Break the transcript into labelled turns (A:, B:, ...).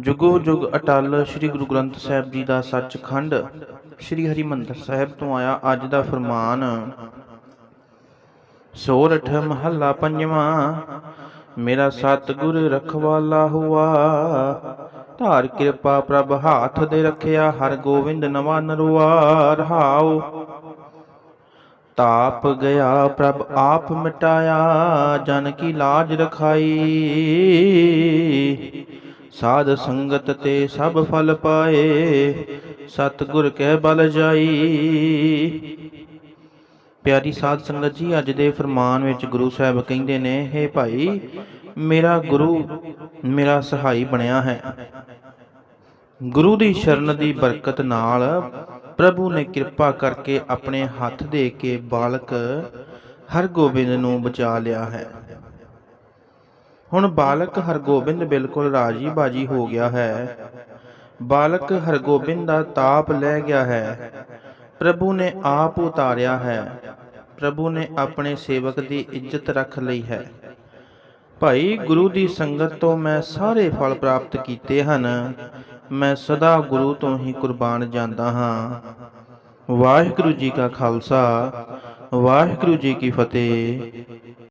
A: ਜੁਗੋ ਜੁਗ ਅਟਲ ਸ੍ਰੀ ਗੁਰੂ ਗ੍ਰੰਥ ਸਾਹਿਬ ਜੀ ਦਾ ਸੱਚਖੰਡ ਸ੍ਰੀ ਹਰਿਮੰਦਰ ਸਾਹਿਬ ਤੋਂ ਆਇਆ ਅੱਜ ਦਾ ਫਰਮਾਨ। ਸੋਰਠ ਮਹੱਲਾ ਪੰਜਵਾਂ, ਮੇਰਾ ਸਤਿਗੁਰ ਰਖਵਾਲਾ ਹੁਆ। ਧਾਰ ਕਿਰਪਾ ਪ੍ਰਭ ਹਾਥ ਦੇ ਰੱਖਿਆ, ਹਰ ਗੋਬਿੰਦ ਨਵਾਂ ਨਰਵਾ ਰਹਾਉ। ਤਾਪ ਗਿਆ ਪ੍ਰਭ ਆਪ ਮਿਟਾਇਆ, ਜਨ ਕੀ ਲਾਜ ਰਖਾਈ। ਸਾਧ ਸੰਗਤ ਤੇ ਸਭ ਫਲ ਪਾਏ, ਸਤਿਗੁਰ ਕਹਿ ਬਲ ਜਾਈ। ਪਿਆਰੀ ਸਾਧ ਸੰਗਤ ਜੀ, ਅੱਜ ਦੇ ਫਰਮਾਨ ਵਿੱਚ ਗੁਰੂ ਸਾਹਿਬ ਕਹਿੰਦੇ ਨੇ हे ਭਾਈ, ਮੇਰਾ ਗੁਰੂ, ਮੇਰਾ ਸਹਾਈ ਬਣਿਆ ਹੈ। ਗੁਰੂ ਦੀ ਸ਼ਰਨ ਦੀ ਬਰਕਤ ਨਾਲ ਪ੍ਰਭੂ ਨੇ ਕਿਰਪਾ ਕਰਕੇ ਆਪਣੇ ਹੱਥ ਦੇ ਕੇ ਬਾਲਕ ਹਰਗੋਬਿੰਦ ਨੂੰ ਬਚਾ ਲਿਆ ਹੈ। ਹੁਣ ਬਾਲਕ ਹਰਗੋਬਿੰਦ ਬਿਲਕੁਲ ਰਾਜੀ ਬਾਜੀ ਹੋ ਗਿਆ ਹੈ। ਬਾਲਕ ਹਰਗੋਬਿੰਦ ਦਾ ਤਾਪ ਲੈ ਗਿਆ ਹੈ। ਪ੍ਰਭੂ ਨੇ ਆਪ ਉਤਾਰਿਆ ਹੈ। ਪ੍ਰਭੂ ਨੇ ਆਪਣੇ ਸੇਵਕ ਦੀ ਇੱਜ਼ਤ ਰੱਖ ਲਈ ਹੈ। ਭਾਈ, ਗੁਰੂ ਦੀ ਸੰਗਤ ਤੋਂ ਮੈਂ ਸਾਰੇ ਫਲ ਪ੍ਰਾਪਤ ਕੀਤੇ ਹਨ। ਮੈਂ ਸਦਾ ਗੁਰੂ ਤੋਂ ਹੀ ਕੁਰਬਾਨ ਜਾਂਦਾ ਹਾਂ। ਵਾਹਿਗੁਰੂ ਜੀ ਕਾ ਖਾਲਸਾ। ਵਾਹਿਗੁਰੂ ਜੀ ਕੀ ਫਤਿਹ।